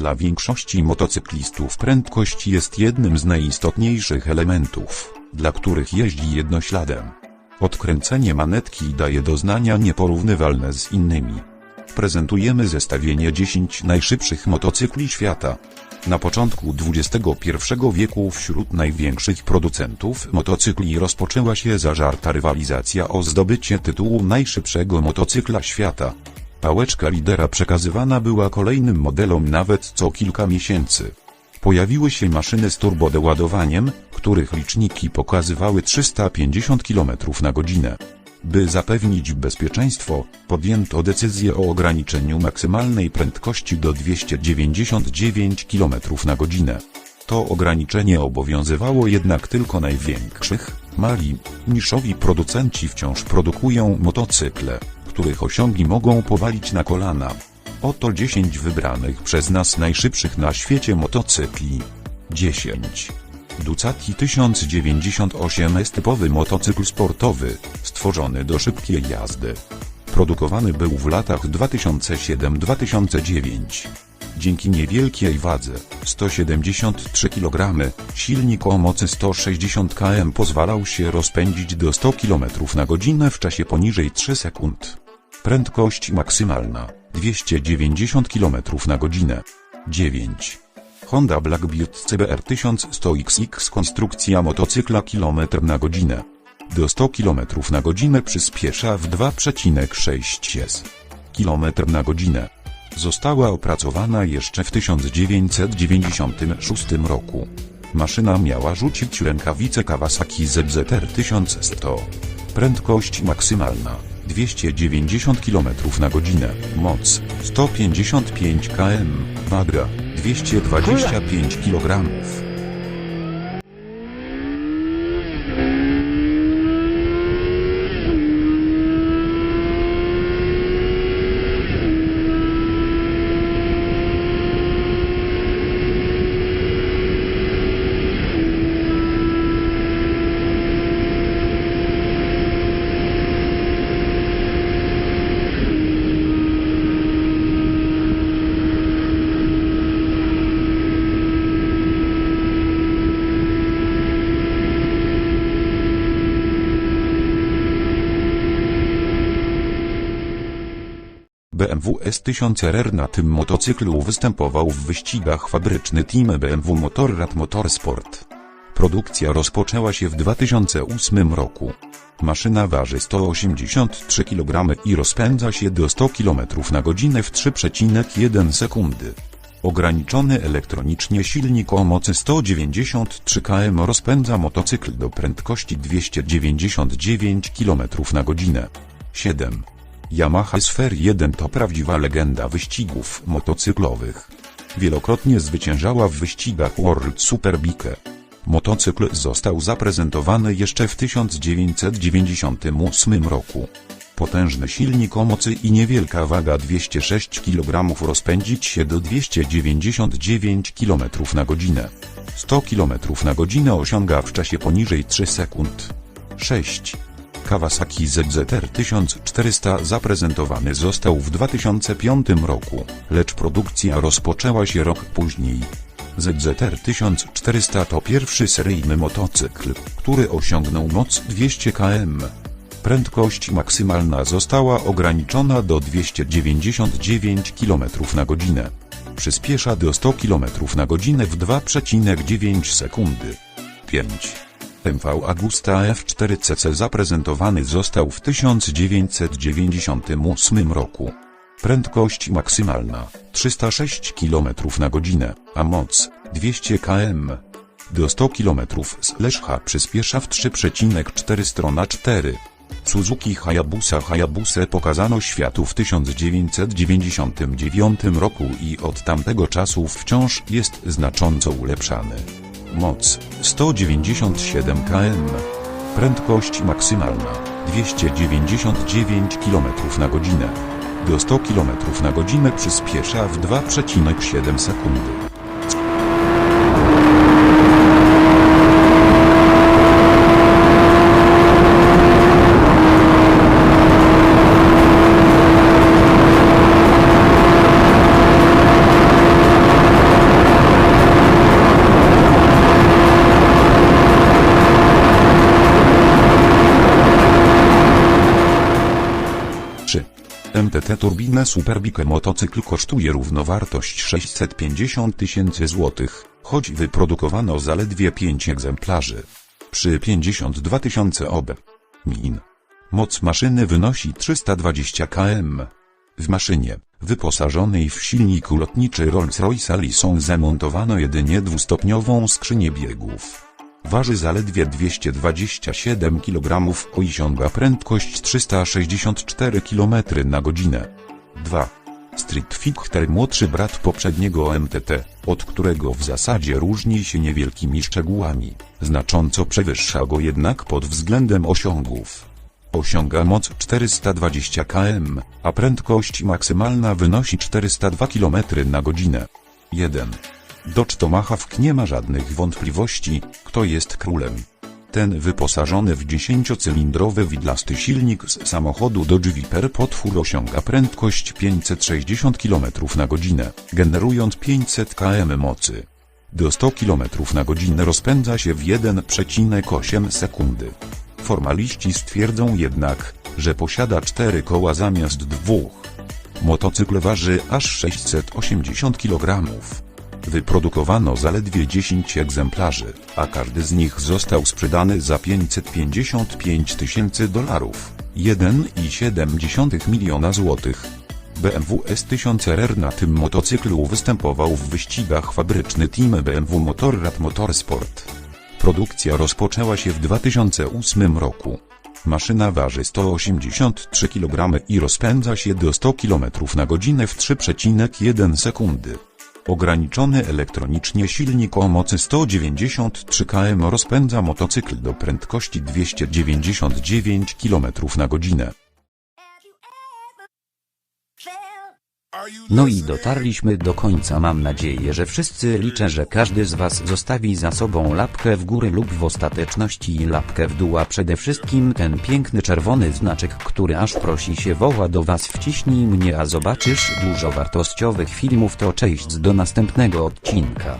Dla większości motocyklistów prędkość jest jednym z najistotniejszych elementów, dla których jeździ jednośladem. Odkręcenie manetki daje doznania nieporównywalne z innymi. Prezentujemy zestawienie 10 najszybszych motocykli świata. Na początku XXI wieku wśród największych producentów motocykli rozpoczęła się zażarta rywalizacja o zdobycie tytułu najszybszego motocykla świata. Pałeczka lidera przekazywana była kolejnym modelom nawet co kilka miesięcy. Pojawiły się maszyny z turbodoładowaniem, których liczniki pokazywały 350 km na godzinę. By zapewnić bezpieczeństwo, podjęto decyzję o ograniczeniu maksymalnej prędkości do 299 km na godzinę. To ograniczenie obowiązywało jednak tylko największych, mali, niszowi producenci wciąż produkują motocykle, których osiągi mogą powalić na kolana. Oto 10 wybranych przez nas najszybszych na świecie motocykli. 10. Ducati 1098 jest typowy motocykl sportowy, stworzony do szybkiej jazdy. Produkowany był w latach 2007-2009. Dzięki niewielkiej wadze, 173 kg, silnik o mocy 160 km pozwalał się rozpędzić do 100 km na godzinę w czasie poniżej 3 sekund. Prędkość maksymalna 290 km na godzinę. 9. Honda Blackbeard CBR 1100XX konstrukcja motocykla kilometr na godzinę. Do 100 km na godzinę przyspiesza w 2,6 s. km na godzinę. Została opracowana jeszcze w 1996 roku. Maszyna miała rzucić rękawice Kawasaki ZZR 1100. Prędkość maksymalna 290 km na godzinę, moc 155 km, waga 225 kg. BMW S1000RR na tym motocyklu występował w wyścigach fabryczny team BMW Motorrad Motorsport. Produkcja rozpoczęła się w 2008 roku. Maszyna waży 183 kg i rozpędza się do 100 km na godzinę w 3,1 sekundy. Ograniczony elektronicznie silnik o mocy 193 km rozpędza motocykl do prędkości 299 km na godzinę. 7. Yamaha Sphere 1 to prawdziwa legenda wyścigów motocyklowych. Wielokrotnie zwyciężała w wyścigach World Superbike. Motocykl został zaprezentowany jeszcze w 1998 roku. Potężny silnik o mocy i niewielka waga 206 kg rozpędzić się do 299 km na godzinę. 100 km na godzinę osiąga w czasie poniżej 3 sekund. 6. Kawasaki ZZR 1400 zaprezentowany został w 2005 roku, lecz produkcja rozpoczęła się rok później. ZZR 1400 to pierwszy seryjny motocykl, który osiągnął moc 200 km. Prędkość maksymalna została ograniczona do 299 km na godzinę. Przyspiesza do 100 km na godzinę w 2,9 sekundy. 5. MV Agusta F4CC zaprezentowany został w 1998 roku. Prędkość maksymalna 306 km na godzinę, a moc 200 km. Do 100 km H przyspiesza w 3,4 strona 4. Suzuki Hayabusa Hayabusę pokazano światu w 1999 roku i od tamtego czasu wciąż jest znacząco ulepszany. Moc 197 km. Prędkość maksymalna 299 km na godzinę. Do 100 km na godzinę przyspiesza w 2,7 sekundy. MTT Turbine Superbike motocykl kosztuje równowartość 650 tysięcy złotych, choć wyprodukowano zaledwie 5 egzemplarzy. Przy 52 tysiące OB. Min. Moc maszyny wynosi 320 km. W maszynie, wyposażonej w silnik lotniczy Rolls-Royce Allison zamontowano jedynie dwustopniową skrzynię biegów. Waży zaledwie 227 kg, osiąga prędkość 364 km na godzinę. 2. Street Fighter młodszy brat poprzedniego MTT, od którego w zasadzie różni się niewielkimi szczegółami, znacząco przewyższa go jednak pod względem osiągów. Osiąga moc 420 km, a prędkość maksymalna wynosi 402 km na godzinę. 1. Dodge Tomahawk nie ma żadnych wątpliwości, kto jest królem. Ten wyposażony w 10-cylindrowy widlasty silnik z samochodu Dodge Viper potwór osiąga prędkość 560 km na godzinę, generując 500 km mocy. Do 100 km na godzinę rozpędza się w 1,8 sekundy. Formaliści stwierdzą jednak, że posiada cztery koła zamiast dwóch. Motocykl waży aż 680 kg. Wyprodukowano zaledwie 10 egzemplarzy, a każdy z nich został sprzedany za 555 tysięcy dolarów, 1,7 miliona złotych. BMW S1000RR na tym motocyklu występował w wyścigach fabryczny team BMW Motorrad Motorsport. Produkcja rozpoczęła się w 2008 roku. Maszyna waży 183 kg i rozpędza się do 100 km na godzinę w 3,1 sekundy. Ograniczony elektronicznie silnik o mocy 193 km rozpędza motocykl do prędkości 299 km na godzinę. No i dotarliśmy do końca. Mam nadzieję, że wszyscy liczę, że każdy z Was zostawi za sobą lapkę w górę lub w ostateczności lapkę w dół, a przede wszystkim ten piękny czerwony znaczek, który aż prosi się woła do Was wciśnij mnie, a zobaczysz dużo wartościowych filmów to cześć do następnego odcinka.